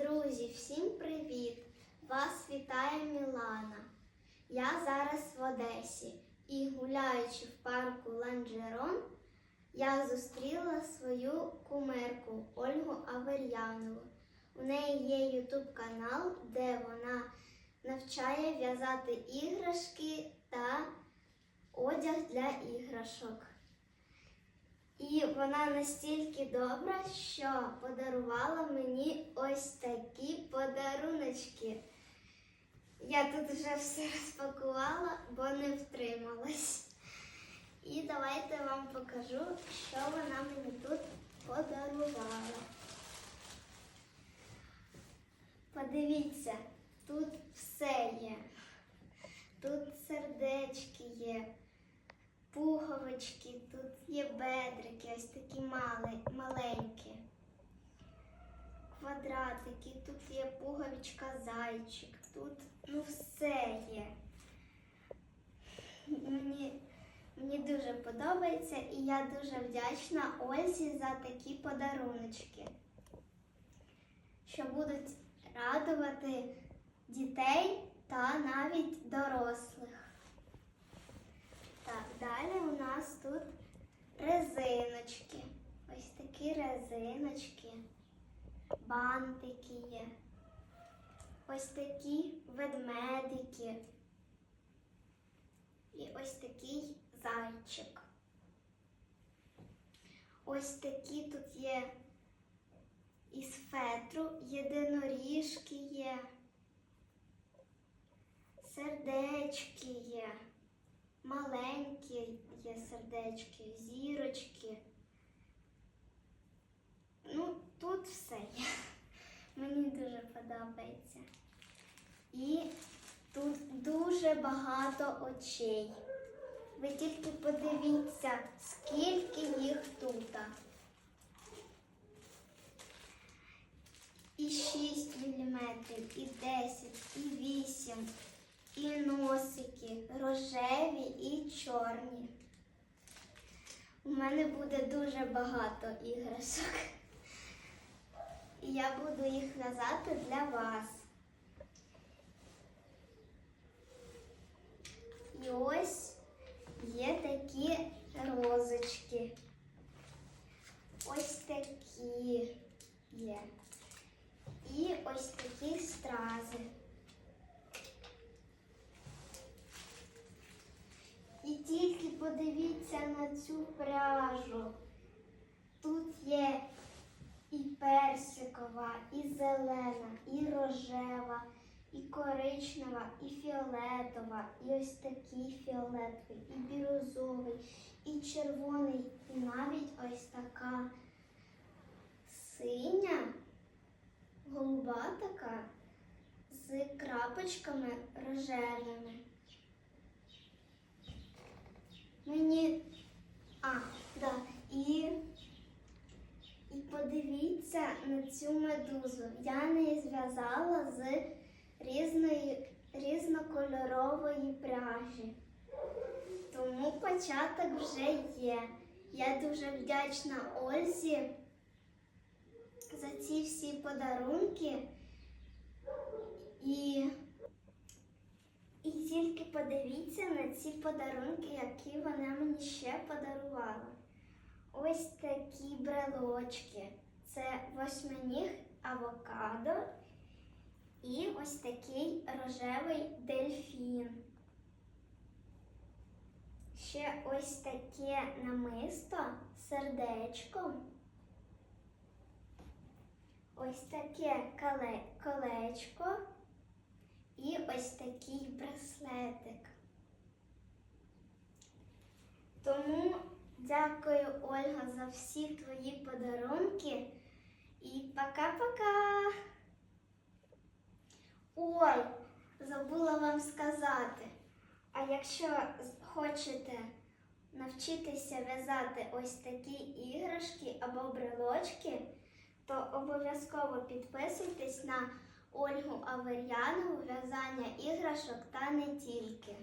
Друзі, всім привіт! Вас вітає Мілана. Я зараз в Одесі і гуляючи в парку Ланжерон, я зустріла свою кумирку Ольгу Авер'янову. У неї є ютуб канал, де вона навчає в'язати іграшки та одяг для іграшок. І вона настільки добра, що подарувала мені ось такі подаруночки. Я тут вже все розпакувала, бо не втрималась. І давайте вам покажу, що вона мені тут подарувала. Подивіться, тут все є. Тут сердечки є пуговички, тут є бедрики, ось такі мали, маленькі. Квадратики, тут є пуговичка зайчик, тут ну все є. Мені, мені дуже подобається і я дуже вдячна Ользі за такі подаруночки, що будуть радувати дітей та навіть дорослих. Тут резиночки. Ось такі резиночки, бантики є. Ось такі ведмедики. І ось такий зайчик. Ось такі тут є із фетру, єдиноріжки є, сердечки є. Маленькі є сердечки, зірочки. Ну, тут все є. Мені дуже подобається. І тут дуже багато очей. Ви тільки подивіться, скільки їх тут. І 6 міліметрів, і 10, і 8, і носики рожеві і чорні. У мене буде дуже багато іграшок. І я буду їх в'язати для вас. І ось є такі розочки. Ось такі є. І ось такі стрази. І тільки подивіться на цю пряжу. Тут є і персикова, і зелена, і рожева, і коричнева, і фіолетова, і ось такий фіолетовий, і бірюзовий, і червоний, і навіть ось така синя, голуба така з крапочками рожевими. Мені. А, да. І, і подивіться на цю медузу. Я неї зв'язала з різної, різнокольорової пряжі. Тому початок вже є. Я дуже вдячна Ользі за ці всі подарунки. І і тільки подивіться на ці подарунки, які вона мені ще подарувала. Ось такі брелочки. Це восьминіг авокадо і ось такий рожевий дельфін. Ще ось таке намисто з сердечком. Ось таке коле- колечко. І ось такий браслетик. Тому дякую, Ольга, за всі твої подарунки. І пока-пока. Ой, забула вам сказати. А якщо хочете навчитися в'язати ось такі іграшки або брелочки, то обов'язково підписуйтесь на Ольгу Авер'янову в'язання іграшок та не тільки.